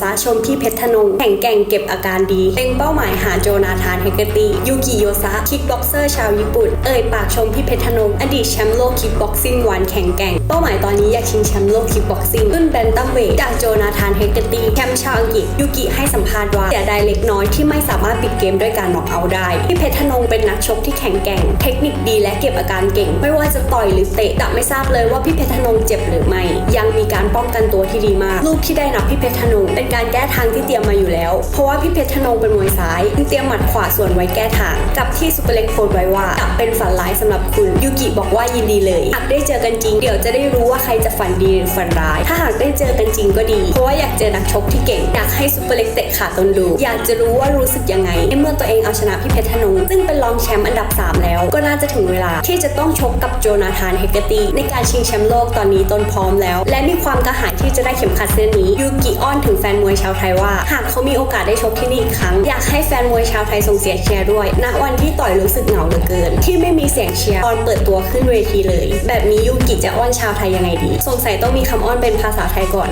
ซะชมพี่เพชรธนงแข่งแก่งเก็บอาการดีเล็งเป้าหมายหาโจนาธานเฮเกตี้ยูกิโยซะคิกบ็อกเซอร์ชาวญี่ปุ่น เอ่ยปากชมพี่เพชรธนงอดีตแชมป์โลกคิกบ็อกซิ่งวันแข่งแก่งเป้าหมายตอนนี้อยากชิงแชมป์โลกคิกบ็อกซิ่งรุ่นแบนตัมเวทจากโจนาธานเฮเกตี้แชมป์ชาวอังกฤษยูกิให้สัมภาษณ์ว่าเสียดายเล็กน้อยที่ไม่สามารถปิดเกมด้วยการน็อกเอาท์ได้พี่เพชรธนงเป็นนักชกที่แข็งแกร่ง เทคนิคดีและเก็บอาการเก่ง ไม่ว่าจะต่อยหรือเตะแต่ไม่ทราบเลยว่าพี่เพชรธนงเจ็บหรือไม่ ยังมีการป้องกันตัวที่ดีมาก ลูกที่ได้นับพี่เพชรธนงเป็นการแก้ทางที่เตรียมมาอยู่แล้ว เพราะว่าพี่เพชรธนงเป็นมวยซ้ายจึงเตรียมหมัดขวาส่วนไว้แก้ทาง กับที่ซุปเปอร์เล็กโพสไว้ว่าจะเป็นฝันร้ายสำหรับคุณยูกิบอกว่ายินดีเลยหากได้เจอกันจริงเดี๋ยวจะได้รู้ว่าใครจะฝันดีหรือฝันร้าย ถ้าหากได้เจอกันจริงก็ดี เพราะว่าอยากเจอนักชกที่เก่งอยากให้ซุปเปอร์เล็กเตะขาตนดู อยากจะรู้ว่ารู้สึกยังไงในเมื่อตัวเองเอาชนะพี่เพชรธนงซึ่งเป็นรองแชมป์อันดับ 3 แล้ว ก็น่าจะถึงเวลาที่จะต้องชกกับโจนาธานเฮเกตีในการชิงแชมป์โลกตอนนี้ตนพร้อมแล้ว และมีความกระหายที่จะได้เข็มขัดเส้นนี้ยูกิอ้อนถึงแฟฟนมวยชาวไทยว่า หากเขามีโอกาสได้ชกที่นี่อีกครั้ง อยากให้แฟนมวยชาวไทยส่งเสียงเชียร์ด้วยณวันที่ต่อยรู้สึกเหงาเหลือเกิน ที่ไม่มีเสียงเชียร์ตอนเปิดตัวขึ้นเวทีเลย แบบนี้ยูกิจะอ้อนชาวไทยยังไงดี สงสัยต้องมีคำอ้อนเป็นภาษาไทยก่อน